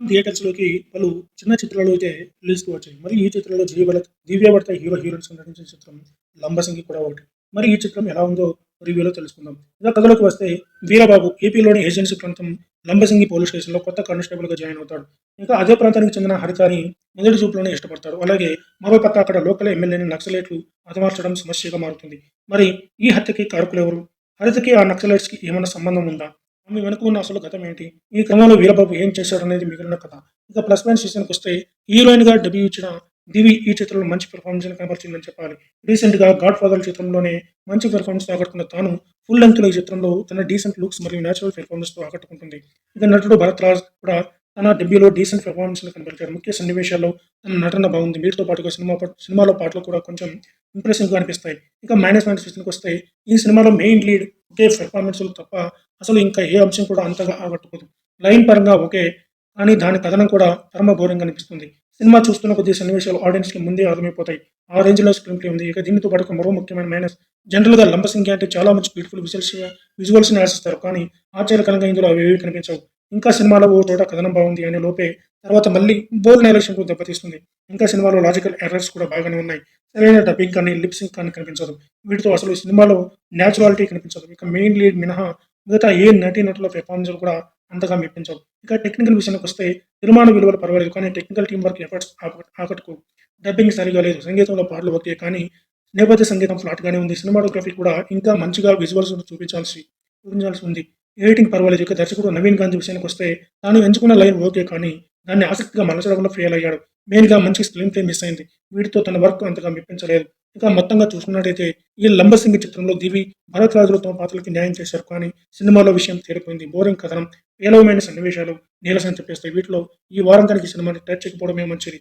థియేటర్స్‌లోకి పలు చిన్న చిత్రాలు అయితే రిలీజ్‌కి వచ్చాయి. మరి ఈ చిత్రంలో దివ్య దివ్యవర్త హీరో హీరోయిన్స్ నటించిన చిత్రం 'లంబసింగి' కూడా ఒకటి. మరి ఈ చిత్రం ఎలా ఉందో రివ్యూలో తెలుసుకుందాం. ఇక కథలోకి వస్తే వీరబాబు ఏపీలోని ఏజెన్సీ ప్రాంతం లంబసింగి పోలీస్ స్టేషన్‌లో కొత్త కానిస్టేబుల్‌గా జాయిన్ అవుతాడు. ఇంకా అదే ప్రాంతానికి చెందిన హరితని మొదటి చూపులోనే ఇష్టపడతాడు. అలాగే మరో పక్క అక్కడ లోకల్ ఎమ్మెల్యేని నక్సలైట్లు హతమార్చడం సమస్యగా మారుతుంది. మరి ఈ హత్యకి కారకులెవరు? హరితకి ఆ నక్సలైట్స్‌కి ఏమైనా సంబంధం ఉందా? ఆమె వెనుక ఉన్న అసలు గతం ఏంటి? ఈ క్రమంలో వీరబాబు ఏం చేశాడనేది మిగిలిన కథ. ఇక ప్లస్ ఫ్రెండ్స్ సీజన్కి వస్తే హీరోయిన్గా డెబ్యూ ఇచ్చిన దివి ఈ చిత్రంలో మంచి పెర్ఫార్మెన్స్ కనబరిచిందని చెప్పాలి. రీసెంట్‌గా 'గాడ్ ఫాదర్' చిత్రంలోనే మంచి పెర్ఫార్మెన్స్ ఆకట్టుకున్న తాను ఫుల్ లెంగ్త్‌లో ఈ చిత్రంలో తన డీసెంట్ లుక్స్ మరియు నేచురల్ పెర్ఫార్మెన్స్‌తో ఆకట్టుకుంటుంది. ఇక నటుడు భరత్ రాజ్ కూడా తన డెబ్యూలో డీసెంట్ పెర్ఫార్మెన్స్ కనబరిచారు ముఖ్య సన్నివేశాల్లో తన నటన బాగుంది. వీటితో పాటుగా సినిమా సినిమాలో పాటలు కూడా కొంచెం ఇంప్రెసివ్‌గా అనిపిస్తాయి. ఇక మైనస్ పాయింట్స్ విషయానికొస్తే ఈ సినిమాలో మెయిన్ లీడ్ ఒకే పెర్ఫార్మెన్స్‌లు తప్ప అసలు ఇంకా ఏ అంశం కూడా అంతగా ఆగట్టుకోదు లైన్ పరంగా ఒకే కానీ దాని కథనం కూడా పరమ అనిపిస్తుంది. సినిమా చూస్తున్న కొద్ది సన్నివేశాలు ఆడియన్స్‌కి ముందే అర్థమైపోతాయి. ఆ రేంజ్‌లో స్క్రీన్ ప్లే ఉంది. ఇక దీనితో పాటు మరో ముఖ్యమైన మైనస్ జనరల్‌గా 'లంబసింగి' అంటే చాలా మంచి బ్యూటిఫుల్ విజువల్స్ విజువల్స్‌ని ఆశిస్తారు. కానీ ఆశ్చర్యకరంగా ఇందులో అవేవీ కనిపించవు. ఇంకా సినిమాలో ఓ చోట కథనం బాగుంది అనే లోపే తర్వాత మళ్ళీ బోల్ డైరెక్షన్ కూడా దెబ్బతీస్తుంది. ఇంకా సినిమాలో లాజికల్ ఎర్రర్స్ కూడా బాగానే ఉన్నాయి. సరైన డబ్బింగ్ కానీ, లిప్ సింక్ కానీ కనిపించదు. వీటితో అసలు ఈ సినిమాలో న్యాచురాలిటీ కనిపించదు. ఇక మెయిన్ లీడ్ మినహా మిగతా ఏ నటీ నటుల పెర్ఫార్మెన్స్‌లు కూడా అంతగా మెప్పించవు. ఇక టెక్నికల్ విషయానికి వస్తే నిర్మాణ విలువలు పర్వాలేదు. కానీ టెక్నికల్ టీమ్ వర్క్ ఎఫర్ట్స్ ఆకట్టుకు డబ్బింగ్ సరిగా లేదు. సంగీతంలో పాటలు ఓకే. కానీ నేపథ్య సంగీతం ఫ్లాట్‌గానే ఉంది. సినిమాటోగ్రఫీ కూడా ఇంకా మంచిగా విజువల్స్ చూపించాల్సి చూపించాల్సి ఉంది. ఎడిటింగ్ పర్వాలేదు. ఇక దర్శకుడు నవీన్ గాంధీ విషయానికొస్తే తాను ఎంచుకున్న లైన్ ఓకే. కానీ దాన్ని ఆసక్తిగా మలచడంలో ఫెయిల్ అయ్యాడు. మెయిన్‌గా మంచి స్క్రీన్ ప్లే మిస్ అయింది. వీటితో తన వర్క్ అంతగా మెప్పించలేదు. ఇక మొత్తంగా చూసుకున్నట్టయితే ఈ 'లంబసింగి' చిత్రంలో దివి, భరత్ రాజులు తమ పాత్రలకి న్యాయం చేశారు. కానీ సినిమాలో విషయం తేలిపోయింది. బోరింగ్ కథనం, పేలవమైన సన్నివేశాలు నీరసం చెప్పేస్తాయి వీటిలో ఈ వారాంతానికి కనుక సినిమాని టచ్ చేయకపోవడమే మంచిది.